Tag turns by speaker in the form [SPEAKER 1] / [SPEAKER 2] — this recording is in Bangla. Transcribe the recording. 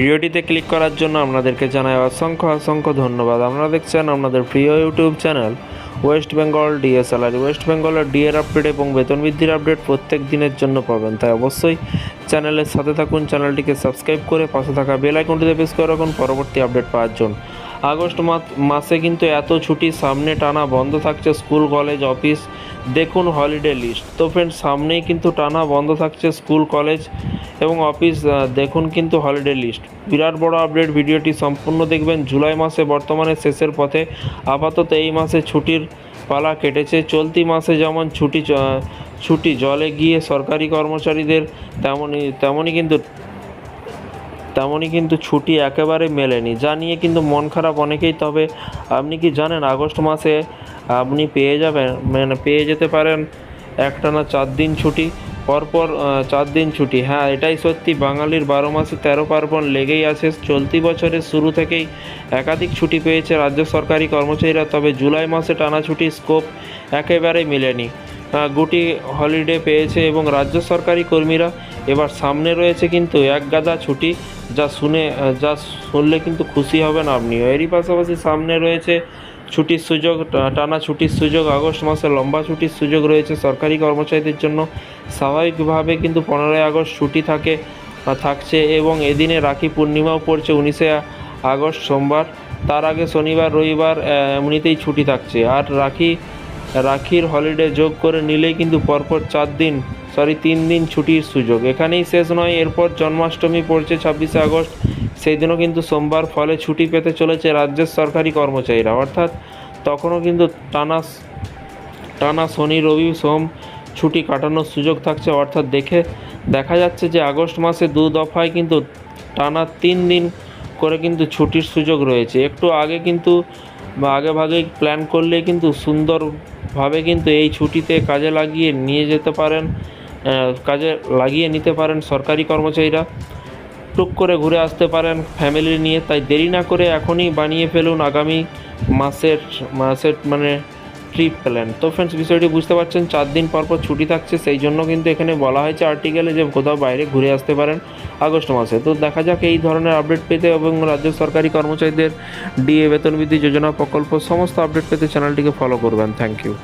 [SPEAKER 1] ভিডিওটিতে ক্লিক করার জন্য আপনাদেরকে জানাই অসংখ্য অসংখ্য ধন্যবাদ। আপনারা দেখছেন আপনাদের প্রিয় YouTube channel West Bengal DSLR. West বেঙ্গলের ডিএর আপডেট এবং বেতন বৃদ্ধির আপডেট প্রত্যেক দিনের জন্য পাবেন। তাই অবশ্যই চ্যানেলের সাথে থাকুন, চ্যানেলটিকে সাবস্ক্রাইব করে পাশে থাকা বেল আইকনটিতে প্রেস করে রাখুন পরবর্তী আপডেট পাওয়ার জন্য। আগস্ট মাস- মাসে কিন্তু এত ছুটি সামনে টানা বন্ধ থাকছে স্কুল, কলেজ, অফিস। দেখুন হলিডে লিস্ট তো ফ্রেন্ড সামনেই কিন্তু টানা বন্ধ থাকছে স্কুল কলেজ এবং অফিস দেখুন কিন্তু হলিডে লিস্ট বিরাট বড় আপডেট ভিডিওটি সম্পূর্ণ দেখবেন। জুলাই মাসে বর্তমানে শেষের পথে। আপাতত এই মাসে ছুটির পালা কেটেছে। চলতি মাসে যেমন ছুটি ছুটি, জলে গিয়ে সরকারি কর্মচারীদের তেমনই তেমনই কিন্তু তেমনই কিন্তু ছুটি একেবারে মেলেনি। যা নিয়ে কিন্তু মন খারাপ অনেকেই, তবে আপনি কি জানেন আগস্ট মাসে আপনি পেয়ে যাবেন মানে পেয়ে যেতে পারেন একটানা চার দিন ছুটি, পরপর চার দিন ছুটি। হ্যাঁ এটাই সত্যি, বাঙালির বারো মাসে তেরো পার্বণ লেগেই আছে। চলতি বছরের শুরু থেকেই একাধিক ছুটি পেয়েছে রাজ্য সরকারি কর্মচারীরা, তবে জুলাই মাসে টানা ছুটির স্কোপ একেবারে মেলেনি। গুটি হলিডে পেয়েছে এবং রাজ্য সরকারি কর্মীরা এবার সামনে রয়েছে কিন্তু এক গাদা ছুটি, যা শুনে, যা শুনলে কিন্তু খুশি হবেন আপনিও। এরই পাশাপাশি সামনে রয়েছে ছুটির সুযোগ টানা ছুটির সুযোগ, আগস্ট মাসে লম্বা ছুটির সুযোগ রয়েছে সরকারি কর্মচারীদের জন্য। স্বাভাবিকভাবে কিন্তু পনেরোই আগস্ট ছুটি থাকে থাকছে এবং এদিনে রাখি পূর্ণিমাও পড়ছে উনিশে আগস্ট সোমবার। তার আগে শনিবার, রবিবার এমনিতেই ছুটি থাকছে। আর রাখি রাখির হলিডে যোগ করে নিলেই কিন্তু পরপর চার দিন সরি তিন দিন ছুটির সুযোগ। এখানেই শেষ নয়, এরপর জন্মাষ্টমী পড়ছে ছাব্বিশে আগস্ট। সেই দিনও কিন্তু সোমবার ফলে ছুটি পেতে চলেছে রাজ্যের সরকারি কর্মচারীরা। অর্থাৎ তখনও কিন্তু টানা টানা শনি, রবি, সোম ছুটি কাটানোর সুযোগ থাকছে। অর্থাৎ দেখে দেখা যাচ্ছে যে আগস্ট মাসে দু দফায় কিন্তু টানা তিন দিন করে কিন্তু ছুটির সুযোগ রয়েছে। একটু আগে কিন্তু বা আগে ভাগেই প্ল্যান করলে কিন্তু সুন্দরভাবে কিন্তু এই ছুটিতে কাজে লাগিয়ে নিয়ে যেতে পারেন কাজে লাগিয়ে নিতে পারেন সরকারি কর্মচারীরা। টুক করে ঘুরে আসতে পারেন ফ্যামিলি নিয়ে, তাই দেরি না করে এখনই বানিয়ে ফেলুন আগামী মাসের মাসের মানে ট্রিপ প্ল্যান। তো ফ্রেন্ডস বিষয়টি বুঝতে পারছেন, চার দিন পর পর ছুটি থাকছে, সেই জন্য কিন্তু এখানে বলা হয়েছে আর্টিকেলে যে কোথাও বাইরে ঘুরে আসতে পারেন আগস্ট মাসে। তো দেখা যাক এই ধরনের আপডেট পেতে এবং রাজ্য সরকারি কর্মচারীদের ডিএ বেতন বৃদ্ধি যোজনা প্রকল্প সমস্ত আপডেট পেতে চ্যানেলটিকে ফলো করবেন। Thank you